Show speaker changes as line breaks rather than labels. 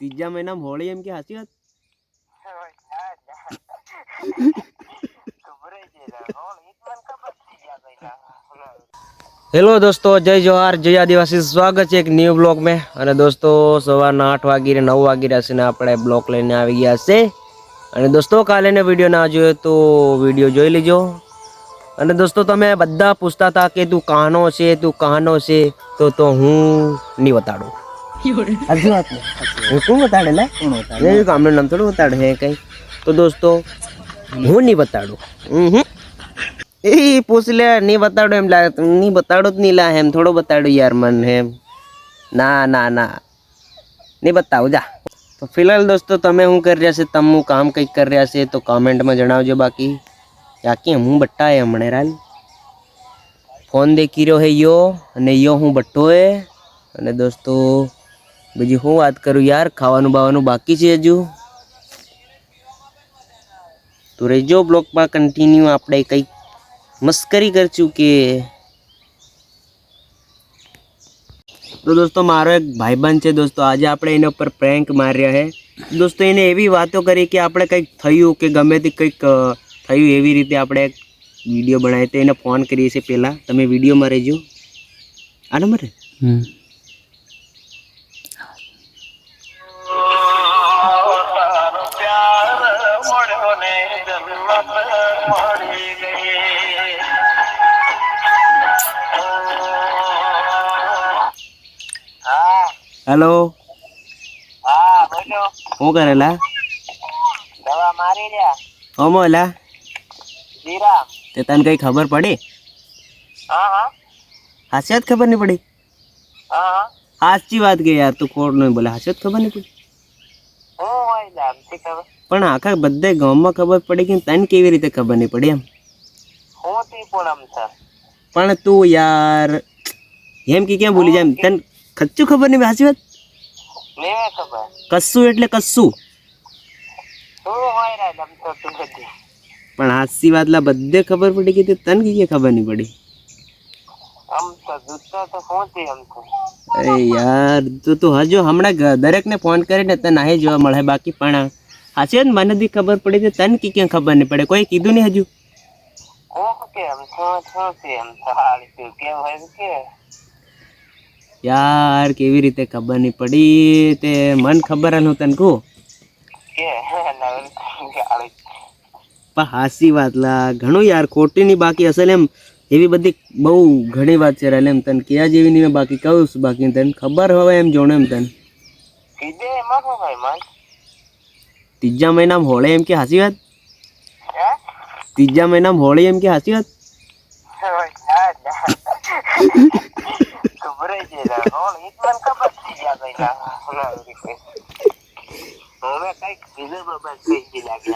ત્રીજા મહિનામાં હોળી એમ કે સાચી વાત? હેલો દોસ્તો જય જોહાર જય આદિવાસી. સ્વાગત છે એક ન્યૂ બ્લોગ મેં. અને દોસ્તો સવારના આઠ વાગીને નવ વાગી રહ્યા છે ને આપણે બ્લોગ લઈને આવી ગયા છે. અને દોસ્તો કાલે ને વીડિયો ના જોયો તો વીડિયો જોઈ લેજો. અને દોસ્તો તમે બધા પૂછતા હતા કે તું કહાનો છે તું કહાનો છે? તો તો હું નહીં બતાડું. સાચી હું કોણ બતાડે લે? એ ગામનું નામ થોડું બતાડે હે કઈ. તો દોસ્તો હું નહીં બતાડું. હમ એ પૂછ લે નહીં બતાડો એમ લાગે. નહીં બતાડો જ નહીં લા એમ. થોડો બતાડો યાર મને એમ. ના ના ના. નહીં બતાવું જા. તો ફિલહાલ દોસ્તો તમે શું કરી રહ્યા છે? તમે કામ કંઈક કરી રહ્યા છે તો કોમેન્ટમાં જણાવજો બાકી. બાકી હું બટ્ટા એ હમણે રાલ. ફોન દેખી રહ્યો હે યો અને યો હું બટ્ટો હે. અને દોસ્તો બીજી હું વાત કરું યાર, ખાવાનું બાવાનું બાકી છે હજુ. તો રેજો બ્લોકમાં કન્ટિન્યુ આપણે કંઈક મસ્કરી કરશું કે તો દોસ્તો, મારો એક ભાઈબંધ છે દોસ્તો. આજે આપણે એના ઉપર પ્રેન્ક માર્યા છે. દોસ્તો, એને એવી વાતો કરી કે આપણે કંઈક થયું કે ગમે તે કંઈક થયું એવી રીતે આપણે એક વીડિયો બનાવી. તો એને ફોન કરીએ છીએ પહેલાં. તમે વિડીયોમાં રહેજો. આ નંબર હેલો
હા બોલો.
શું કરેલા?
દવા મારી રહ્યા
એલા
શ્રીરામ
તે તને કઈ ખબર પડી?
હા હા.
હાસ્યાત ખબર નહીં પડી?
હા હા.
સાચી વાત કે યાર તું કોણ નહીં બોલે? હાસ્યાત ખબર નહીં પડી
હું હોય લામથી ખબર
પણ આખા બધે ગામમાં ખબર પડી કે તને કેવી રીતે ખબર નહીં પડી એમ
હું તી પૂનમ છે
પણ તું યાર એમ કે ક્યાં ભૂલી જાય એમ તને ખચ્ચું ખબર નહીં સાચી વાત
લેવે ખબર
કશું એટલે કશું
હું હોય રા લમતો તું બધી
પણ હાચી વાત લા બધે ખબર પડી કે તે તને કે ક્યાં ખબર નહીં પડી
આમ તો ગુસ્સો તો હું તી આમ તો
અરે યાર તું તું હજુ હમણાં દરેકને ફોન કરીને તને નાહી જોવા મળે બાકી પણ હાચી ને મને બી ખબર પડી તે તને કી ક્યાં ખબર નહીં પડે કોઈ કીધું નહીં હજુ? યાર કેવી રીતે ખબર નહીં પડી તે મન ખબર હું તને કહું. પણ હાસી વાત લા ઘણું યાર ખોટી ની બાકી અસલ એમ એવી બધી બહુ ઘણી વાત છે એટલે એમ તને ક્યાં જેવી નહીં મેં બાકી કહું છું બાકી તને ખબર હવે એમ જોણે એમ તને.
કીધે એમાં શું ભાઈ મન?
ત્રીજા મહિનામાં હોળી એમ કે હાસી વાત?
હે?
ત્રીજા મહિનામાં હોળી એમ કે હાસી વાત?
હોય ના ના. ખબર જ છે રોલ ઈ મને ખબર થઈ ગયા ભાઈ ના નવરી કોઈ હવે કંઈક કીધું બાબા થઈ ગઈ લાગે